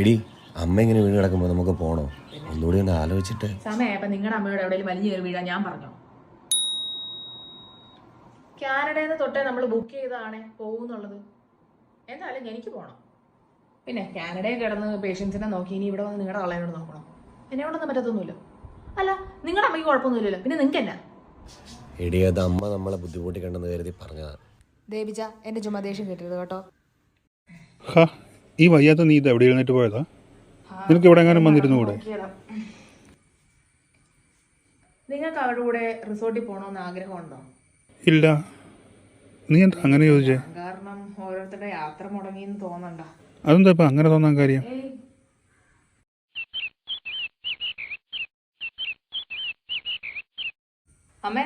എടി അമ്മ ഇങ്ങനെ വീട് കിടക്കുമ്പോൾ നമുക്ക് പോണോ? ഒന്നുകൂടി ഒന്ന് ആലോചിച്ചിട്ട്. സമയമായപ്പോ നിങ്ങളുടെ അമ്മയോട് എവിടെയും വലിഞ്ഞു കയറി വീഴാൻ ഞാൻ പറഞ്ഞോ? കാനഡയിൽ നിന്ന് തൊട്ടേ നമ്മൾ ബുക്ക് ചെയ്തതാണ് പോകുന്നുള്ളത് എന്തായാലും എനിക്ക് പോകണം പിന്നെ കാനഡയിൽ കിടന്ന് പേഷ്യൻസിനെ നോക്കി ഇനി ഇവിടെ വന്ന് നിങ്ങളുടെ തള്ളേനോട് നോക്കണം. എന്നെ കൊണ്ടൊന്നും പറ്റത്തൊന്നുമില്ല. അല്ല നിങ്ങളുടെ അമ്മയ്ക്ക് കുഴപ്പമൊന്നുമില്ലല്ലോ. പിന്നെ നിങ്ങൾക്ക് എന്നാ എടി അത് അമ്മ നമ്മളെ ബുദ്ധിമുട്ടിക്കണ്ടെന്ന് കരുതി പറഞ്ഞതാണ് ദേവിജ എന്റെ ചുമദേശം ദേഷ്യം കിട്ടരുത് കേട്ടോ. ഹാ ഈ വയ്യാത്ത നീ ഇത് എവിടെ എഴുന്നേറ്റ് പോയതാ? നിനക്ക് ഇവിടെ എങ്ങാനും വന്നിരുന്നു കൂടെ നിങ്ങൾക്ക് അവരുടെ കൂടെ റിസോർട്ടിൽ പോകണമെന്ന് ആഗ്രഹമുണ്ടോ? ഇല്ല. നീ എന്താ അങ്ങനെ ചോദിച്ചേ? കാരണം ഓരോരുത്തരുടെ യാത്ര മുടങ്ങിയെന്ന് തോന്നണ്ട. അതെന്താ ഇപ്പം അങ്ങനെ തോന്നാൻ കാര്യം? അമ്മേ